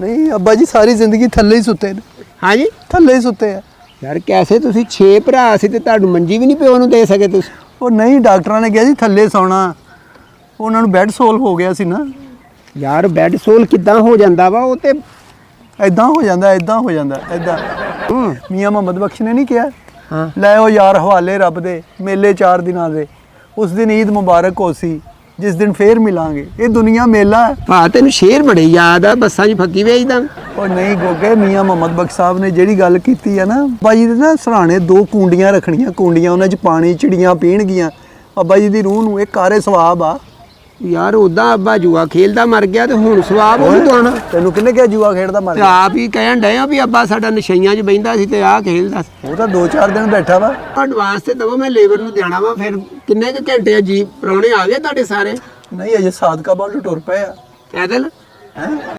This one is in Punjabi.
ਨਹੀਂ ਅੱਬਾ ਜੀ ਸਾਰੀ ਜ਼ਿੰਦਗੀ ਥੱਲੇ ਹੀ ਸੁੱਤੇ ਨੇ। ਹਾਂਜੀ ਥੱਲੇ ਹੀ ਸੁੱਤੇ ਆ। ਯਾਰ ਕੈਸੇ ਤੁਸੀਂ 6 ਭਰਾ ਸੀ ਤੇ ਤੁਹਾਨੂੰ ਮੰਜੀ ਵੀ ਨਹੀਂ ਪਿਓ ਨੂੰ ਦੇ ਸਕੇ ਤੁਸੀਂ? ਉਹ ਨਹੀਂ ਡਾਕਟਰਾਂ ਨੇ ਕਿਹਾ ਸੀ ਥੱਲੇ ਸੌਣਾ। ਉਹਨਾਂ ਨੂੰ ਬੈੱਡ ਸੋਲ ਹੋ ਗਿਆ ਸੀ ਨਾ। ਯਾਰ ਬੈੱਡ ਸੋਲ ਕਿੱਦਾਂ ਹੋ ਜਾਂਦਾ ਵਾ? ਉਹ ਤੇ ਐਦਾਂ ਹੋ ਜਾਂਦਾ ਐਦਾਂ ਹੋ ਜਾਂਦਾ ਐਦਾਂ ਮੀਆਂ ਮੁਹੰਮਦ ਬਖਸ਼ ਨੇ ਨਹੀਂ ਕਿਹਾ? ਹਾਂ। ਲੈ ਉਹ ਯਾਰ ਹਵਾਲੇ ਰੱਬ ਦੇ ਮੇਲੇ ਚਾਰ ਦਿਨਾਂ ਦੇ। ਉਸ ਦਿਨ ਈਦ ਮੁਬਾਰਕ ਹੋ ਸੀ। ਜਿਸ ਦਿਨ ਫੇਰ ਮਿਲਾਂਗੇ। ਇਹ ਦੁਨੀਆ ਮੇਲਾ ਹੈ। ਭਾ ਤੈਨੂੰ ਸ਼ੇਰ ਬੜੇ ਯਾਦ ਆ ਬੱਸਾਂ 'ਚ ਫੱਕੀ ਵੇਚਦਾ ਉਹ ਨਹੀਂ ਗੋਗੇ ਮੀਆਂ ਮੁਹੰਮਦ ਬਖਸ਼ ਸਾਹਿਬ ਨੇ ਜਿਹੜੀ ਗੱਲ ਕੀਤੀ ਆ ਨਾ ਬਾਈ ਦੇ ਨਾ ਸਰਾਣੇ ਦੋ ਕੁੰਡੀਆਂ ਰੱਖਣੀਆਂ ਕੁੰਡੀਆਂ ਉਹਨਾਂ 'ਚ ਪਾਣੀ ਚਿੜੀਆਂ ਪੀਣਗੀਆਂ। ਅੱਬਾ ਜੀ ਦੀ ਰੂਹ ਨੂੰ ਇਹ ਕਾਰੇ ਸਵਾਬ ਆ। ਯਾਰ ਉਦਾਂ ਅੱਬਾ ਜੂਆ ਖੇਲਦਾ ਮਰ ਗਿਆ ਤੇ ਹੁਣ ਸਵਾਬ ਉਹਨੂੰ ਦਵਾਣਾ ਤੈਨੂੰ ਕਿੰਨੇ ਕਿਹਾ ਜੂਆ ਖੇਡਦਾ ਮਰ ਤੇ ਗਿਆ ਆਪ ਹੀ ਕਹਿਣ ਡਏ ਆ ਵੀ ਅੱਬਾ ਸਾਡਾ ਨਸ਼ਈਆਂ 'ਚ ਬੈਂਦਾ ਸੀ ਤੇ ਆਹ ਖੇਲਦਾ ਸੀ। ਉਹ ਤਾਂ 2-4 ਦਿਨ ਬੈਠਾ ਵਾ। ਐਡਵਾਂਸ ਤੇ ਦਵੋ ਮੈਂ ਲੇਬਰ ਨੂੰ ਦੇਣਾ ਵਾ ਫਿਰ ਕਿੰਨੇ ਕੁ ਘੰਟੇ ਆ ਜੀ ਪ੍ਰਾਹੁਣੇ ਆ ਗਏ ਤੁਹਾਡੇ ਸਾਰੇ? ਨਹੀਂ ਅਜੇ ਸਾਦਕਾ ਬਾਲ ਟੁਰ ਪਏ ਆ। ਪੈਦਲ? ਹੈ?